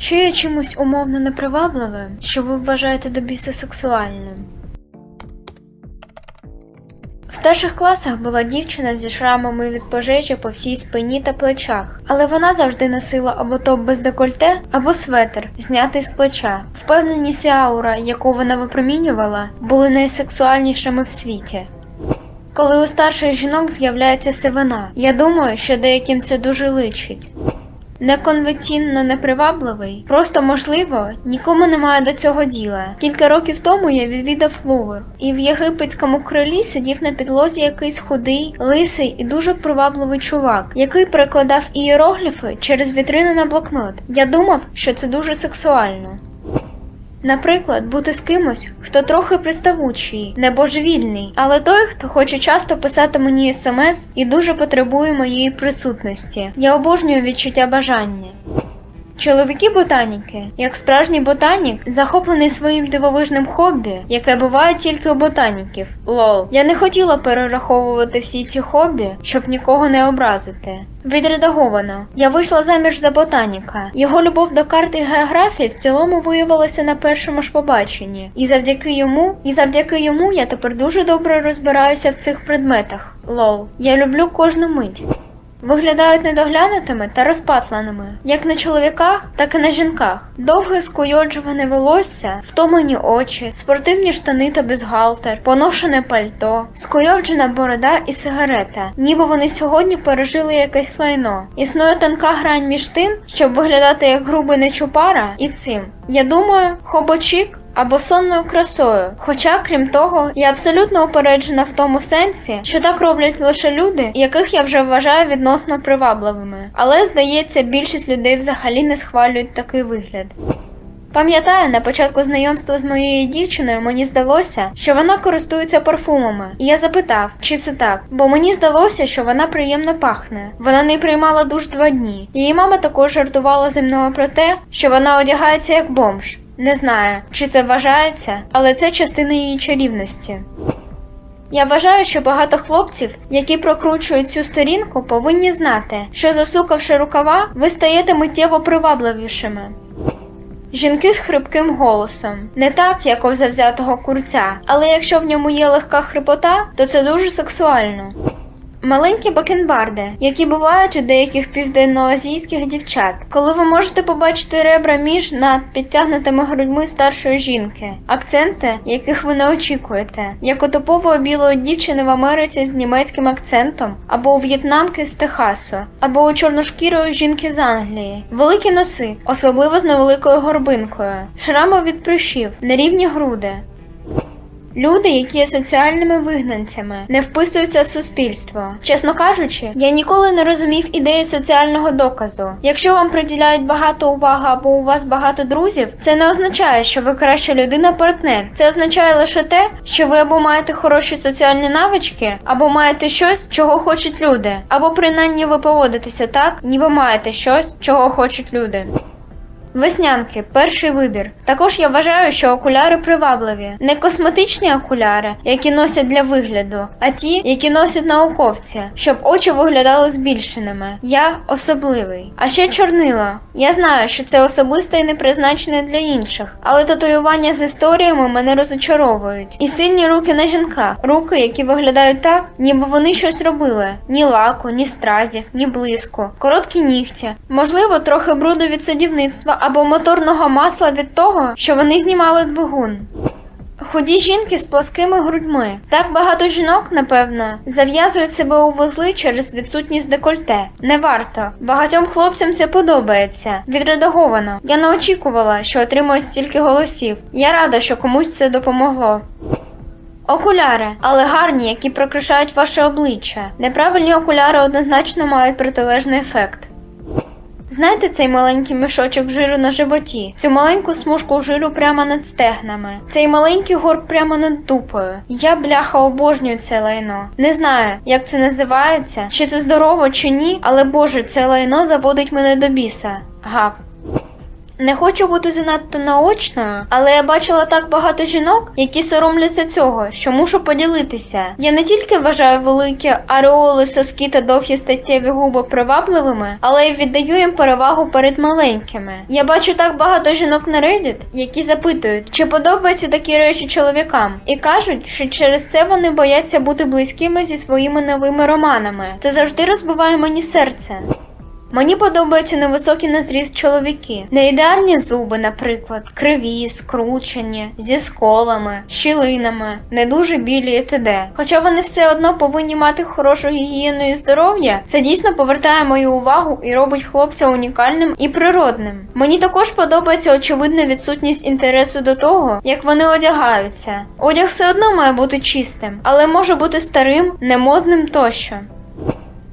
Що є чимось умовно непривабливим, що ви вважаєте до біса сексуальним? У старших класах була дівчина зі шрамами від пожежі по всій спині та плечах, але вона завжди носила або топ без декольте, або светр, знятий з плеча. Впевненість аура, яку вона випромінювала, були найсексуальнішими в світі. Коли у старших жінок з'являється сивина, я думаю, що деяким це дуже личить. Неконвенційно непривабливий, просто можливо, нікому немає до цього діла. Кілька років тому я відвідав Лувр, і в єгипетському крилі сидів на підлозі якийсь худий, лисий і дуже привабливий чувак, який перекладав ієрогліфи через вітрину на блокнот. Я думав, що це дуже сексуально. Наприклад, бути з кимось, хто трохи приставучий, не божевільний, але той, хто хоче часто писати мені смс і дуже потребує моєї присутності. Я обожнюю відчуття бажання. Чоловіки-ботаніки, як справжній ботанік, захоплений своїм дивовижним хобі, яке буває тільки у ботаніків. Лол. Я не хотіла перераховувати всі ці хобі, щоб нікого не образити. Відредаговано. Я вийшла заміж за ботаніка. Його любов до карти і географії в цілому виявилася на першому ж побаченні. І завдяки йому, і завдяки йому я тепер дуже добре розбираюся в цих предметах. Лол. Я люблю кожну мить. Виглядають недоглянутими та розпатленими, як на чоловіках, так і на жінках. Довге скуйоджуване волосся, втомлені очі, спортивні штани та бюстгальтер, поношене пальто, скуйовджена борода і сигарета, ніби вони сьогодні пережили якесь лайно. Існує тонка грань між тим, щоб виглядати як грубий нечупара, і цим. Я думаю, хобочік або сонною красою. Хоча, крім того, я абсолютно упереджена в тому сенсі, що так роблять лише люди, яких я вже вважаю відносно привабливими. Але здається, більшість людей взагалі не схвалюють такий вигляд. Пам'ятаю, на початку знайомства з моєю дівчиною мені здалося, що вона користується парфумами. І я запитав, чи це так, бо мені здалося, що вона приємно пахне. Вона не приймала душ два дні. Її мама також жартувала зі мною про те, що вона одягається як бомж. Не знаю, чи це вважається, але це частина її чарівності. Я вважаю, що багато хлопців, які прокручують цю сторінку, повинні знати, що засукавши рукава, ви стаєте миттєво привабливішими. Жінки з хрипким голосом, не так, як у завзятого курця, але якщо в ньому є легка хрипота, то це дуже сексуально. Маленькі бакенбарди, які бувають у деяких південноазійських дівчат, коли ви можете побачити ребра між над підтягнутими грудьми старшої жінки, акценти, яких ви не очікуєте, як у типової білої дівчини в Америці з німецьким акцентом, або у в'єтнамки з Техасу, або у чорношкірої жінки з Англії, великі носи, особливо з невеликою горбинкою, шрами від прищів, нерівні груди. Люди, які є соціальними вигнанцями, не вписуються в суспільство. Чесно кажучи, я ніколи не розумів ідеї соціального доказу. Якщо вам приділяють багато уваги або у вас багато друзів, це не означає, що ви краща людина-партнер. Це означає лише те, що ви або маєте хороші соціальні навички, або маєте щось, чого хочуть люди, або принаймні ви поводитеся так, ніби маєте щось, чого хочуть люди. Веснянки перший вибір. Також я вважаю, що окуляри привабливі, не косметичні окуляри, які носять для вигляду, а ті, які носять науковці, щоб очі виглядали збільшеними. Я особливий. А ще чорнила. Я знаю, що це особисте і не призначене для інших, але татуювання з історіями мене розочаровують. І сильні руки на жінках, руки, які виглядають так, ніби вони щось робили: ні лаку, ні стразів, ні блиску, короткі нігті, можливо, трохи бруду від садівництва або моторного масла від того, що вони знімали двигун. Худі жінки з пласкими грудьми. Так багато жінок, напевно, зав'язують себе у вузли через відсутність декольте. Не варто. Багатьом хлопцям це подобається. Відредаговано. Я не очікувала, що отримую стільки голосів. Я рада, що комусь це допомогло. Окуляри, але гарні, які прикрашають ваше обличчя. Неправильні окуляри однозначно мають протилежний ефект. Знаєте цей маленький мішочок жиру на животі, цю маленьку смужку жиру прямо над стегнами, цей маленький горб прямо над дупою. Я, бляха, обожнюю це лайно. Не знаю, як це називається, чи це здорово, чи ні, але боже, це лайно заводить мене до біса. Гав. Не хочу бути занадто наочною, але я бачила так багато жінок, які соромляться цього, що мушу поділитися. Я не тільки вважаю великі ареоли, соски та довгі статтєві губи привабливими, але й віддаю їм перевагу перед маленькими. Я бачу так багато жінок на Reddit, які запитують, чи подобаються такі речі чоловікам, і кажуть, що через це вони бояться бути близькими зі своїми новими романами. Це завжди розбиває мені серце. Мені подобаються невисокі на зріст чоловіки, не ідеальні зуби, наприклад, криві, скручені, зі сколами, щілинами, не дуже білі і т.д. Хоча вони все одно повинні мати хорошу гігієну і здоров'я, це дійсно повертає мою увагу і робить хлопця унікальним і природним. Мені також подобається очевидна відсутність інтересу до того, як вони одягаються. Одяг все одно має бути чистим, але може бути старим, немодним тощо.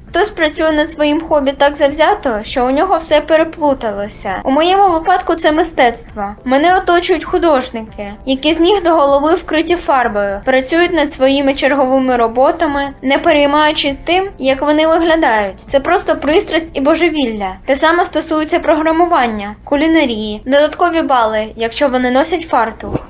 Хтось працює над своїм хобі так завзято, що у нього все переплуталося. У моєму випадку це мистецтво. Мене оточують художники, які з ніг до голови вкриті фарбою, працюють над своїми черговими роботами, не переймаючись тим, як вони виглядають. Це просто пристрасть і божевілля. Те саме стосується програмування, кулінарії, додаткові бали, якщо вони носять фартух.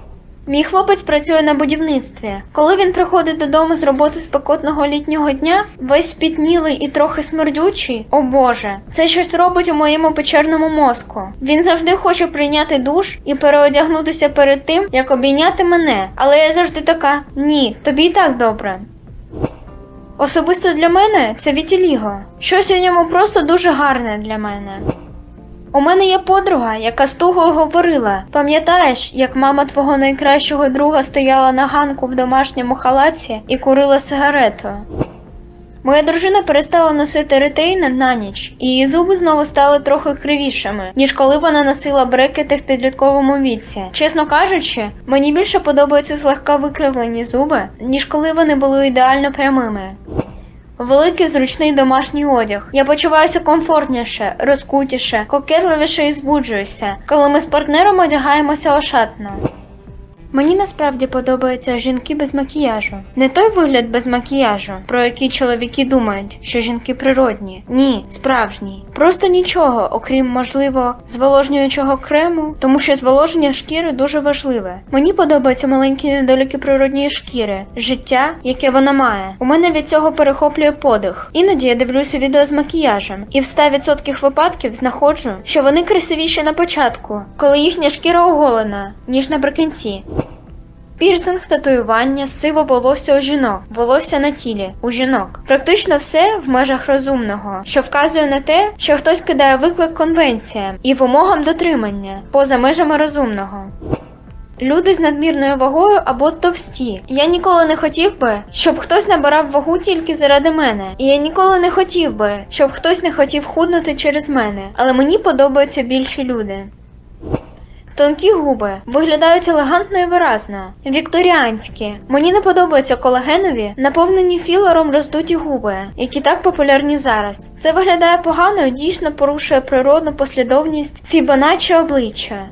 Мій хлопець працює на будівництві. Коли він приходить додому з роботи спекотного літнього дня, весь спітнілий і трохи смердючий, о Боже, це щось робить у моєму печерному мозку. Він завжди хоче прийняти душ і переодягнутися перед тим, як обійняти мене. Але я завжди така: ні, тобі і так добре. Особисто для мене це вітіліго. Щось у ньому просто дуже гарне для мене. У мене є подруга, яка з туго говорила: пам'ятаєш, як мама твого найкращого друга стояла на ганку в домашньому халаті і курила сигарету? Моя дружина перестала носити ретейнер на ніч, і її зуби знову стали трохи кривішими, ніж коли вона носила брекети в підлітковому віці. Чесно кажучи, мені більше подобаються злегка викривлені зуби, ніж коли вони були ідеально прямими. Великий зручний домашній одяг. Я почуваюся комфортніше, розкутіше, кокетливіше і збуджуюся, коли ми з партнером одягаємося ошатно. Мені насправді подобаються жінки без макіяжу. Не той вигляд без макіяжу, про який чоловіки думають, що жінки природні. Ні, справжній. Просто нічого, окрім можливо, зволожнюючого крему, тому що зволоження шкіри дуже важливе. Мені подобаються маленькі недоліки природньої шкіри, життя, яке вона має. У мене від цього перехоплює подих. Іноді я дивлюся відео з макіяжем, і в 100% випадків знаходжу, що вони красивіші на початку, коли їхня шкіра оголена, ніж наприкінці. Пірсинг, татуювання, сиво волосся у жінок, волосся на тілі у жінок. Практично все в межах розумного, що вказує на те, що хтось кидає виклик конвенціям і вимогам дотримання поза межами розумного. Люди з надмірною вагою або товсті. Я ніколи не хотів би, щоб хтось набирав вагу тільки заради мене. І я ніколи не хотів би, щоб хтось не хотів худнути через мене. Але мені подобаються більші люди. Тонкі губи виглядають елегантно і виразно. Вікторіанські. Мені не подобаються колагенові, наповнені філером роздуті губи, які так популярні зараз. Це виглядає погано і дійсно порушує природну послідовність Фібоначчі обличчя.